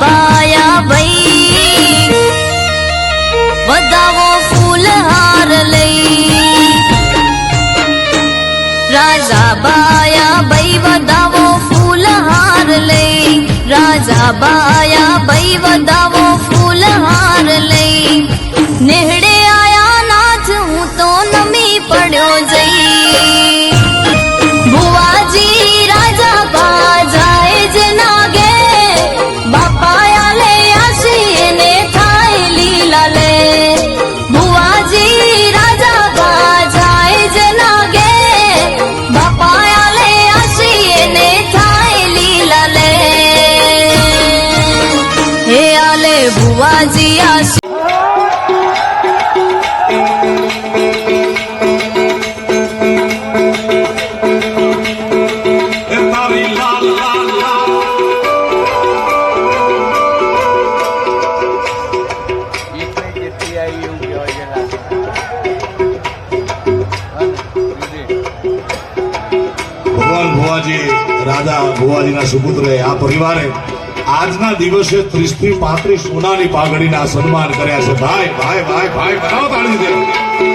બાયા ભાઈ. વધાવો ફૂલ હાર લઈ. રાજા બાયા ભાઈ, વધાવો ફૂલ હાર લઈ. રાજા બાયા ભાઈ, વધાવો ફૂલ છે ભગવાન ભુવાજી રાજા ભુવાજીના સુપુત્રે આ પરિવારે આજના દિવસે ત્રીસથી પાંત્રીસ સોનાની પાઘડીના સન્માન કર્યા છે. ભાઈ ભાઈ ભાઈ ભાઈ તારી